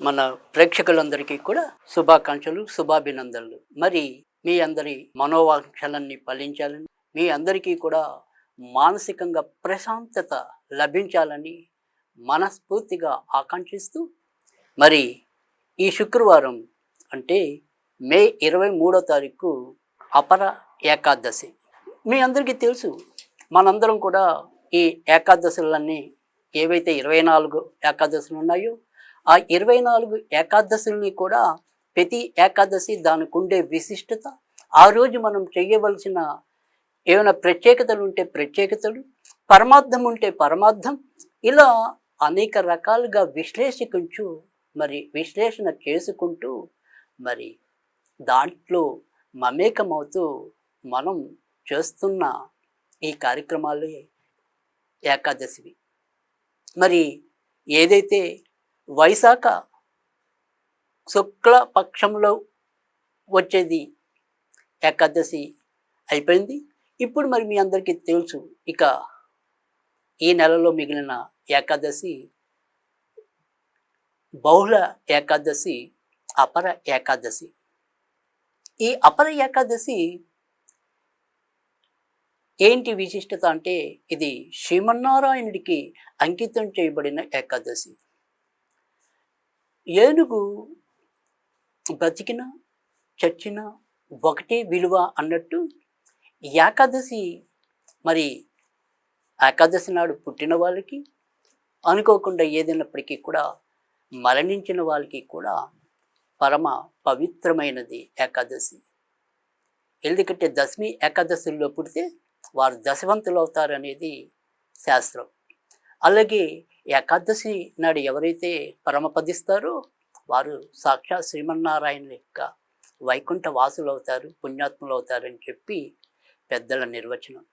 మన ప్రేక్షకులందరికీ కూడా శుభాకాంక్షలు శుభాభినందనలు. మరి మీ అందరి మనోవాంక్షలన్నీ ఫలించాలని మీ అందరికీ కూడా మానసికంగా ప్రశాంతత లభించాలని మనస్ఫూర్తిగా ఆకాంక్షిస్తూ మరి ఈ శుక్రవారం అంటే మే ఇరవై మూడో తారీఖు అపర ఏకాదశి. మీ అందరికీ తెలుసు మనందరం కూడా ఈ ఏకాదశులన్నీ ఏవైతే ఇరవై నాలుగు ఏకాదశులు ఉన్నాయో ఆ ఇరవై నాలుగు ఏకాదశుల్ని కూడా ప్రతి ఏకాదశి దానికి ఉండే విశిష్టత. ఆ రోజు మనం చేయవలసిన ఏమైనా ప్రత్యేకతలు ఉంటే ప్రత్యేకతలు పరమార్థం ఉంటే పరమార్థం ఇలా అనేక రకాలుగా విశ్లేషించు మరి విశ్లేషణ చేసుకుంటూ మరి దాంట్లో మమేకమవుతూ మనం చేస్తున్న ఈ కార్యక్రమాలే ఏకాదశివి. మరి ఏదైతే వైశాఖ శుక్ల పక్షంలో వచ్చేది ఏకాదశి అయిపోయింది. ఇప్పుడు మరి మీ అందరికీ తెలుసు ఇక ఈ నెలలో మిగిలిన ఏకాదశి బహుళ ఏకాదశి అపర ఏకాదశి. ఈ అపర ఏకాదశి ఏంటి విశిష్టత అంటే ఇది శ్రీమన్నారాయణుడికి అంకితం చేయబడిన ఏకాదశి. ఏనుగు బతికిన చచ్చిన ఒకటే విలువ అన్నట్టు ఏకాదశి మరి ఏకాదశి నాడు పుట్టిన వాళ్ళకి అనుకోకుండా ఏదైనప్పటికీ కూడా మరణించిన వాళ్ళకి కూడా పరమ పవిత్రమైనది ఏకాదశి. ఎందుకంటే దశమి ఏకాదశుల్లో పుడితే వారు దశవంతులు అవుతారనేది శాస్త్రం. అలాగే ఏకాదశి నాడు ఎవరైతే పరమపదిస్తారో వారు సాక్షాత్ శ్రీమన్నారాయణ యొక్క వైకుంఠ వాసులు అవుతారు పుణ్యాత్ములు అవుతారని చెప్పి పెద్దల నిర్వచనం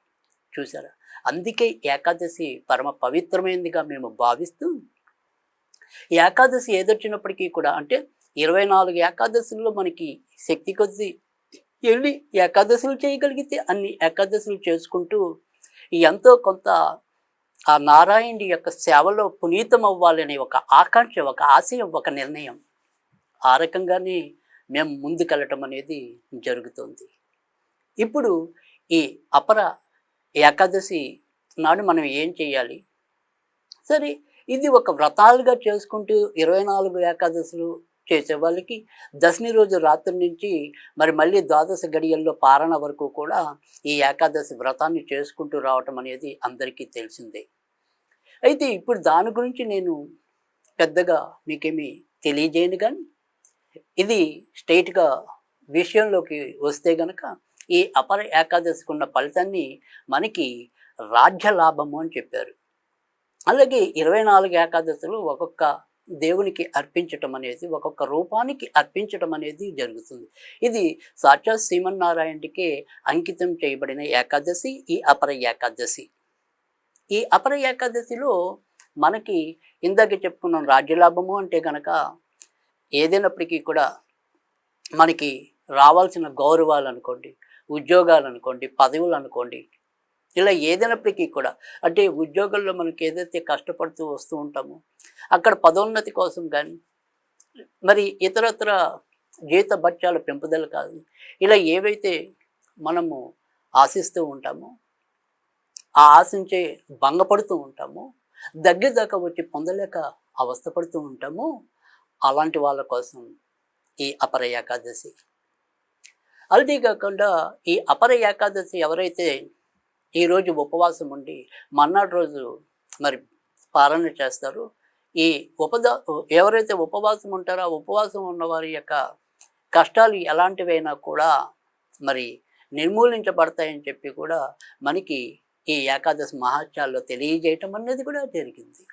చూసారా అందుకే ఏకాదశి పరమ పవిత్రమైనదిగా మేము భావిస్తూ ఏకాదశి ఏదొచ్చినప్పటికీ కూడా అంటే ఇరవై నాలుగు ఏకాదశుల్లో మనకి శక్తి కొద్దీ వెళ్ళి ఏకాదశులు చేయగలిగితే అన్ని ఏకాదశులు చేసుకుంటూ ఎంతో కొంత ఆ నారాయణుడి యొక్క సేవలో పునీతం అవ్వాలనే ఒక ఆకాంక్ష ఒక ఆశయం ఒక నిర్ణయం. ఆ రకంగానే మేము ముందుకెళ్ళటం అనేది జరుగుతుంది. ఇప్పుడు ఈ అపర ఏకాదశి నాడు మనం ఏం చేయాలి? సరే ఇది ఒక వ్రతాలుగా చేసుకుంటూ ఇరవై నాలుగు ఏకాదశులు చేసే వాళ్ళకి దశమి రోజు రాత్రి నుంచి మరి మళ్ళీ ద్వాదశ గడియల్లో పారణ వరకు కూడా ఈ ఏకాదశి వ్రతాన్ని చేసుకుంటూ రావటం అనేది అందరికీ తెలిసిందే. అయితే ఇప్పుడు దాని గురించి నేను పెద్దగా మీకేమీ తెలియజేయను కానీ ఇది స్ట్రైట్గా విషయంలోకి వస్తే గనక ఈ అపర ఏకాదశికి ఉన్న ఫలితాన్ని మనకి రాజ్య లాభము అని చెప్పారు. అలాగే ఇరవై నాలుగు ఏకాదశులు ఒక్కొక్క దేవునికి అర్పించటం అనేది ఒక్కొక్క రూపానికి అర్పించటం అనేది జరుగుతుంది. ఇది సాక్షాత్ శ్రీమన్నారాయణుడికే అంకితం చేయబడిన ఏకాదశి ఈ అపర ఏకాదశి. ఈ అపర ఏకాదశిలో మనకి ఇందాక చెప్పుకున్నాం రాజ్యలాభము అంటే కనుక ఏదైనప్పటికీ కూడా మనకి రావాల్సిన గౌరవాలు అనుకోండి ఉద్యోగాలు అనుకోండి పదవులు అనుకోండి ఇలా ఏదైనప్పటికీ కూడా అంటే ఉద్యోగంలో మనకి ఏదైతే కష్టపడుతూ వస్తూ ఉంటామో అక్కడ పదోన్నతి కోసం కానీ మరి ఇతరత్ర జీత భత్యాల పెంపుదల కాదు. ఇలా ఏవైతే మనము ఆశిస్తూ ఉంటామో ఆ ఆశించే భంగపడుతూ ఉంటామో దగ్గర దాకా వచ్చి పొందలేక అవస్థపడుతూ ఉంటామో అలాంటి వాళ్ళ కోసం ఈ అపర ఏకాదశి. అదే కాకుండా ఈ అపర ఏకాదశి ఎవరైతే ఈరోజు ఉపవాసం ఉండి మర్నాడు రోజు మరి పాలన చేస్తారు. ఈ ఉపదా ఎవరైతే ఉపవాసం ఉంటారో ఆ ఉపవాసం ఉన్న వారి యొక్క కష్టాలు ఎలాంటివైనా కూడా మరి నిర్మూలించబడతాయని చెప్పి కూడా మనకి ఈ ఏకాదశి మహాత్యాల్లో తెలియజేయటం అనేది కూడా జరిగింది.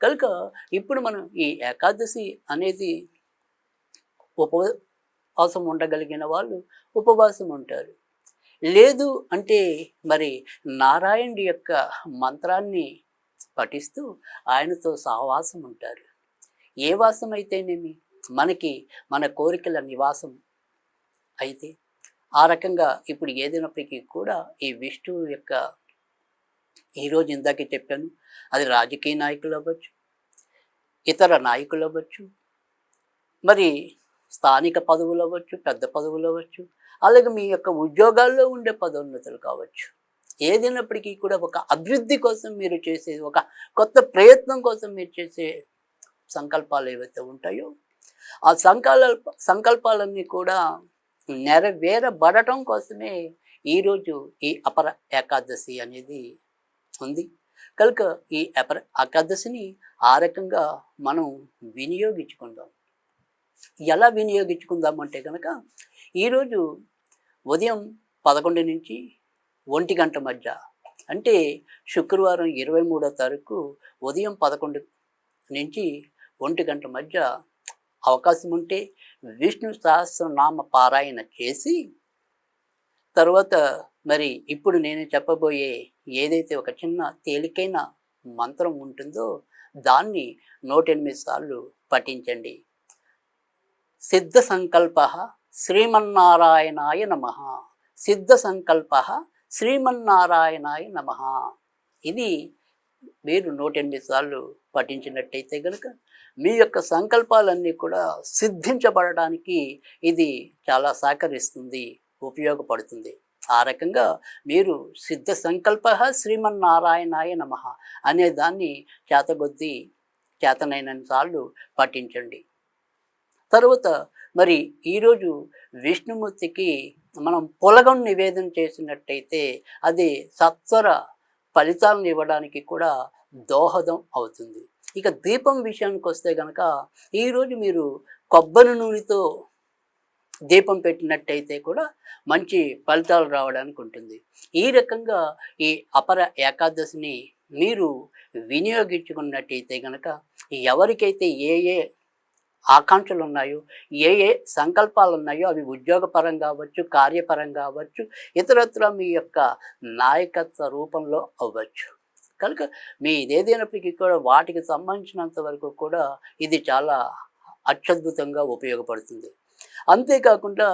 కనుక ఇప్పుడు మనం ఈ ఏకాదశి అనేది ఉపవాసం ఉండగలిగిన వాళ్ళు ఉపవాసం ఉంటారు. లేదు అంటే మరి నారాయణుడి యొక్క మంత్రాన్ని పఠిస్తూ ఆయనతో సహవాసం ఉంటారు. ఏ వాసం అయితేనేమి మనకి మన కోరికల నివాసం అయితే ఆ రకంగా ఇప్పుడు ఏదైనప్పటికీ కూడా ఈ విష్ణువు యొక్క ఈరోజు ఇందాకే చెప్పాను అది రాజకీయ నాయకులు అవ్వచ్చు ఇతర నాయకులు అవ్వచ్చు మరి స్థానిక పదవులు అవ్వచ్చు పెద్ద పదవులు అవ్వచ్చు అలాగే మీ యొక్క ఉద్యోగాల్లో ఉండే పదోన్నతులు కావచ్చు. ఏదైనప్పటికీ కూడా ఒక అభివృద్ధి కోసం మీరు చేసే ఒక కొత్త ప్రయత్నం కోసం మీరు చేసే సంకల్పాలు ఏవైతే ఉంటాయో ఆ సంకల్ప సంకల్పాలన్నీ కూడా నెరవేరబడటం కోసమే ఈరోజు ఈ అపర ఏకాదశి అనేది ఉంది. కనుక ఈ అపర ఏకాదశిని ఆ రకంగా మనం వినియోగించుకుందాం. ఎలా వినియోగించుకుందాం అంటే కనుక ఈరోజు ఉదయం పదకొండు నుంచి ఒంటి గంట మధ్య అంటే శుక్రవారం ఇరవై మూడో తారీఖు ఉదయం పదకొండు నుంచి ఒంటి గంట మధ్య అవకాశం ఉంటే విష్ణు సహస్రనామ పారాయణ చేసి తర్వాత మరి ఇప్పుడు నేను చెప్పబోయే ఏదైతే ఒక చిన్న తేలికైన మంత్రం ఉంటుందో దాన్ని నూట ఎనిమిది సార్లు పఠించండి. సిద్ధ సంకల్ప శ్రీమన్నారాయణాయ నమ. సిద్ధ సంకల్ప శ్రీమన్నారాయణాయ నమ. ఇది మీరు నూట ఎనిమిది సార్లు పఠించినట్టయితే కనుక మీ యొక్క సంకల్పాలన్నీ కూడా సిద్ధించబడడానికి ఇది చాలా సహకరిస్తుంది ఉపయోగపడుతుంది. ఆ రకంగా మీరు సిద్ధ సంకల్ప శ్రీమన్నారాయణాయ నమ అనే దాన్ని చేతగొద్ది చేతనైన సార్లు పఠించండి. తర్వాత మరి ఈరోజు విష్ణుమూర్తికి మనం పొలగం నివేదన చేసినట్టయితే అది సత్వర ఫలితాలను ఇవ్వడానికి కూడా దోహదం అవుతుంది. ఇక దీపం విషయానికి వస్తే కనుక ఈరోజు మీరు కొబ్బరి నూనెతో దీపం పెట్టినట్టయితే కూడా మంచి ఫలితాలు రావడానికి ఉంటుంది. ఈ రకంగా ఈ అపర ఏకాదశిని మీరు వినియోగించుకున్నట్టయితే కనుక ఎవరికైతే ఏ ఏ ఆకాంక్షలు ఉన్నాయో ఏ ఏ సంకల్పాలు ఉన్నాయో అవి ఉద్యోగపరంగా కావచ్చు కార్యపరంగా కావచ్చు ఇతరత్ర మీ యొక్క నాయకత్వ రూపంలో అవ్వచ్చు. కనుక మీ ఇదేదైనప్పటికీ కూడా వాటికి సంబంధించినంత వరకు కూడా ఇది చాలా అత్యద్భుతంగా ఉపయోగపడుతుంది. అంతేకాకుండా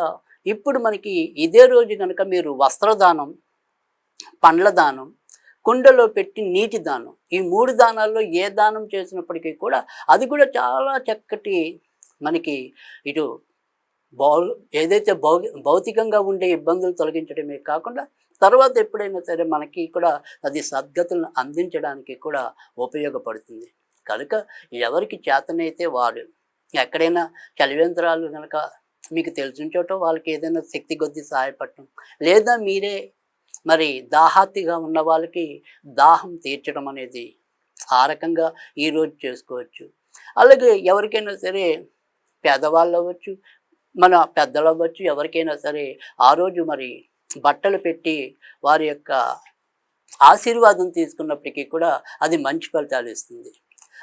ఇప్పుడు మనకి ఇదే రోజు కనుక మీరు వస్త్రదానం పండ్ల దానం కుండలో పెట్టి నీటి దానం. ఈ మూడు దానాల్లో ఏ దానం చేసినప్పటికీ కూడా అది కూడా చాలా చక్కటి మనకి ఇటు భౌ ఏదైతే భౌ భౌతికంగా ఉండే ఇబ్బందులు తొలగించడమే కాకుండా తర్వాత ఎప్పుడైనా సరే మనకి కూడా అది సద్గతులను అందించడానికి కూడా ఉపయోగపడుతుంది. కనుక ఎవరికి చేతనైతే వారు ఎక్కడైనా చలివేంద్రాలు కనుక మీకు తెలిసిన చోట వాళ్ళకి ఏదైనా శక్తి కొద్దీ సహాయపడటం లేదా మీరే మరి దాహాతిగా ఉన్న వాళ్ళకి దాహం తీర్చడం అనేది ఆ రకంగా ఈరోజు చేసుకోవచ్చు. అలాగే ఎవరికైనా సరే పేదవాళ్ళు అవ్వచ్చు మన పెద్దలు అవ్వచ్చు ఎవరికైనా సరే ఆ రోజు మరి బట్టలు పెట్టి వారి యొక్క ఆశీర్వాదం తీసుకున్నప్పటికీ కూడా అది మంచి ఫలితాలు ఇస్తుంది.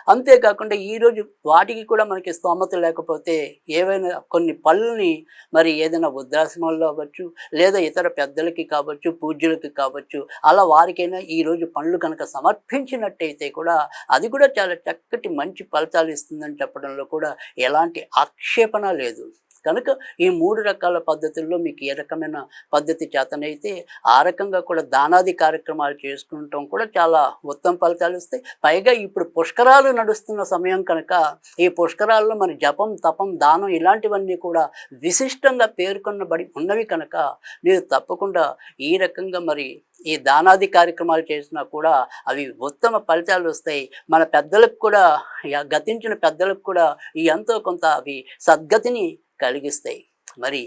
అంతేకాకుండా ఈరోజు వాటికి కూడా మనకి స్తోమత లేకపోతే ఏవైనా కొన్ని పళ్ళని మరి ఏదైనా వృద్ధాశ్రమంలో అవ్వచ్చు లేదా ఇతర పెద్దలకి కావచ్చు పూజ్యులకి కావచ్చు అలా వారికైనా ఈరోజు పనులు కనుక సమర్పించినట్టయితే కూడా అది కూడా చాలా చక్కటి మంచి ఫలితాలు ఇస్తుందని చెప్పడంలో కూడా ఎలాంటి ఆక్షేపణ లేదు. కనుక ఈ మూడు రకాల పద్ధతుల్లో మీకు ఏ రకమైన పద్ధతి చేతనైతే ఆ రకంగా కూడా దానాది కార్యక్రమాలు చేసుకుంటాం కూడా చాలా ఉత్తమ ఫలితాలు వస్తాయి. పైగా ఇప్పుడు పుష్కరాలు నడుస్తున్న సమయం కనుక ఈ పుష్కరాల్లో మన జపం తపం దానం ఇలాంటివన్నీ కూడా విశిష్టంగా పేర్కొనబడి ఉన్నవి కనుక మీరు తప్పకుండా ఈ రకంగా మరి ఈ దానాది కార్యక్రమాలు చేసినా కూడా అవి ఉత్తమ ఫలితాలు వస్తాయి. మన పెద్దలకు కూడా గతించిన పెద్దలకు కూడా ఈ ఎంతో కొంత అవి సద్గతిని కలిగిస్తాయి. మరి